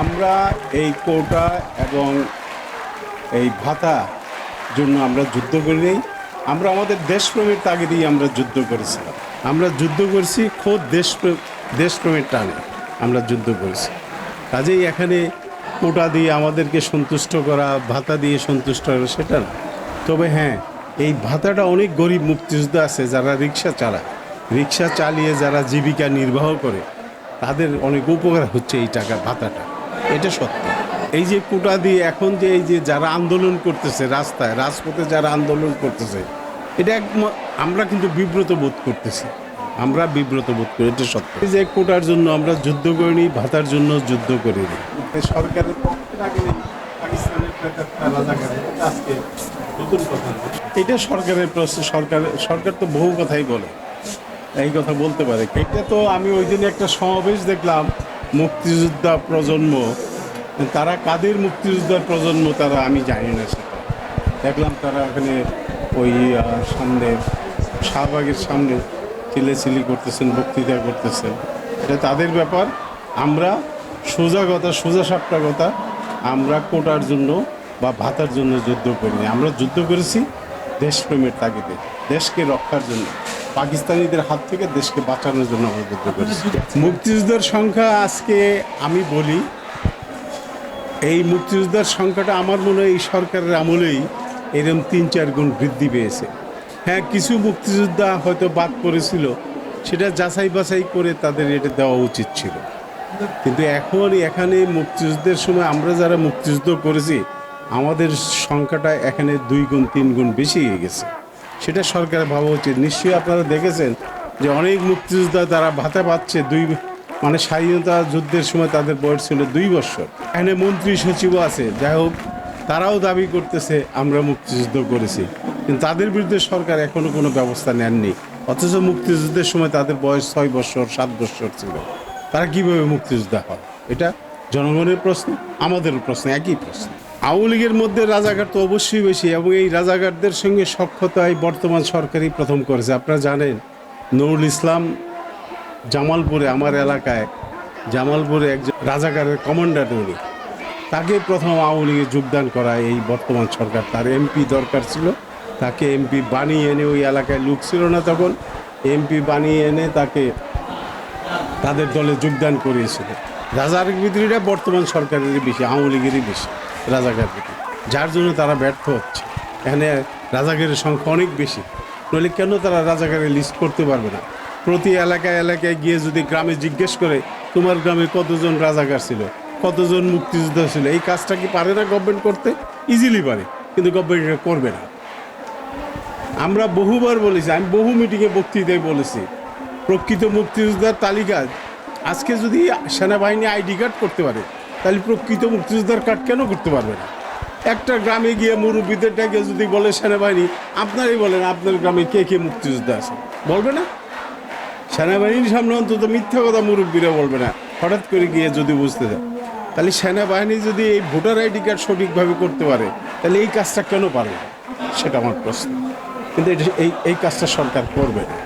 আমরা এই কোটা এবং এই ভাতা জন্য আমরা যুদ্ধ করি নাই। আমরা আমাদের দেশপ্রেমের তাগিদেই আমরা যুদ্ধ করেছিলাম। আমরা যুদ্ধ করেছি, খোদ দেশপ্রেম দেশপ্রেমের টানে আমরা যুদ্ধ করেছি। কাজেই এখানে কোটা দিয়ে আমাদেরকে সন্তুষ্ট করা, ভাতা দিয়ে সন্তুষ্ট করা সেটা না। তবে হ্যাঁ এই ভাতাটা অনেক গরিব মুক্তিযোদ্ধা আছে যারা রিক্সা চালায়। রিক্সা চালিয়ে যারা জীবিকা নির্বাহ করে, তাদের অনেক উপকার হচ্ছে এই টাকা, ভাতাটা। এটা সত্য। এই যে কোটা দিয়ে এখন যে এই যে যারা আন্দোলন করতেছে রাস্তায় রাজপথে যারা আন্দোলন করতেছে এটা এক আমরা কিন্তু বিব্রত বোধ করতেছি। আমরা বিব্রত বোধ করি এটা সত্য। এই যে কোটার জন্য আমরা যুদ্ধ করিনি ভাতার জন্য যুদ্ধ করিনি। সরকারের এটা সরকারের প্রশ্ন সরকার সরকার তো বহু কথাই বলে। এই কথা বলতে পারে। এটা তো আমি ওই দিন একটা সমাবেশ দেখলাম মুক্তিযোদ্ধা প্রজন্ম, তারা কাদের মুক্তিযোদ্ধার প্রজন্ম তারা আমি জানি না সেটা। দেখলাম তারা ওখানে ওই সামনে, শাহবাগের সামনে চিলেচিলি করতেছেন, বক্তৃতা করতেছেন। এটা তাদের ব্যাপার। আমরা সোজা কথা, সোজা সাপটা কথা, আমরা কোটার জন্য বা ভাতার জন্য যুদ্ধ করিনি। আমরা যুদ্ধ করেছি দেশপ্রেমের তাগিদে, দেশকে রক্ষার জন্য। পাকিস্তানিদের হাত থেকে দেশকে বাঁচানোর জন্য আমরা যুদ্ধ করেছি। মুক্তিযুদ্ধের সংখ্যা আজকে আমি বলি, এই মুক্তিযোদ্ধার সংখ্যাটা আমার মনে হয় এই সরকারের আমলেই এরকম তিন চার গুণ বৃদ্ধি পেয়েছে। হ্যাঁ কিছু মুক্তিযোদ্ধা হয়তো বাদ পড়েছিল, সেটা যাচাই বাছাই করে তাদের এটা দেওয়া উচিত ছিল। কিন্তু এখন এখানে মুক্তিযুদ্ধের সময় আমরা যারা মুক্তিযুদ্ধ করেছি, আমাদের সংখ্যাটা এখানে দুই গুণ, তিন গুণ বেশি হয়ে গেছে। সেটা সরকারের ভাবা উচিত। নিশ্চয়ই আপনারা দেখেছেন যে অনেক মুক্তিযোদ্ধা তারা ভাতা পাচ্ছে দুই মানে স্বাধীনতা যুদ্ধের সময় তাদের বয়স ছিল দুই বছর। এখানে মন্ত্রী সচিবও আছে, যাই হোক, তারাও দাবি করতেছে, আমরা মুক্তিযুদ্ধ করেছি। কিন্তু তাদের বিরুদ্ধে সরকার এখনও কোনো ব্যবস্থা নেননি। অথচ মুক্তিযুদ্ধের সময় তাদের বয়স ছয় বছর, সাত বছর ছিল। তারা কীভাবে মুক্তিযোদ্ধা হয়? এটা জনগণের প্রশ্ন, আমাদেরও প্রশ্ন, একই প্রশ্ন। আওয়ামী লীগের মধ্যে রাজাঘাট তো অবশ্যই বেশি, এবং এই রাজাঘাটদের সঙ্গে সক্ষতায় বর্তমান সরকারই প্রথম করেছে। আপনারা জানেন, নুরুল ইসলাম জামালপুরে, আমার এলাকায় জামালপুরে একজন রাজাকারের কমান্ডার উনি। তাকে প্রথম আওয়ামী লীগে যোগদান করা এই বর্তমান সরকার। তার এমপি দরকার ছিল, তাকে এমপি বানিয়ে এনে ওই এলাকায় লোক ছিল না তখন, এমপি বানিয়ে এনে তাকে তাদের দলে যোগদান করিয়েছিল। রাজার বিদ্রোহীরা বর্তমান সরকারেরই বেশি, আওয়ামী লীগেরই বেশি। রাজাকার যার জন্য তারা ব্যর্থ হচ্ছে। এখানে রাজাকারের সংখ্যা অনেক বেশি। নইলে কেন তারা রাজাকারের লিস্ট করতে পারবে না? প্রতি এলাকায় এলাকায় গিয়ে যদি গ্রামে জিজ্ঞেস করে, তোমার গ্রামে কতজন রাজাকার ছিল? কতজন মুক্তিযোদ্ধা ছিল? এই কাজটা কি পারে না গভর্নমেন্ট করতে? ইজিলি পারে, কিন্তু গভর্নমেন্ট এটা করবে না। আমরা বহুবার বলেছি, আমি বহু মিটিংয়ে বক্তৃতায় বলেছি, প্রকৃত মুক্তিযোদ্ধার তালিকা। আজকে যদি সেনাবাহিনী আইডি কার্ড করতে পারে তাহলে প্রকৃত মুক্তিযোদ্ধার কার্ড কেন করতে পারবে না? একটা গ্রামে গিয়ে মুরব্বীদের ডেকে যদি বলে সেনাবাহিনী, আপনারাই বলেন আপনার গ্রামে কে কে মুক্তিযোদ্ধা আছে। বলবে না? সেনাবাহিনীর সামনে অন্তত মিথ্যা কথা মুরব্বীরা বলবে না। হঠাৎ করে গিয়ে যদি বুঝতে যায় তাহলে সেনাবাহিনী যদি এই ভোটার আইডি কার্ড সঠিকভাবে করতে পারে, তাহলে এই কাজটা কেন পারবে সেটা আমার প্রশ্ন। কিন্তু এই এই কাজটা সরকার করবে না।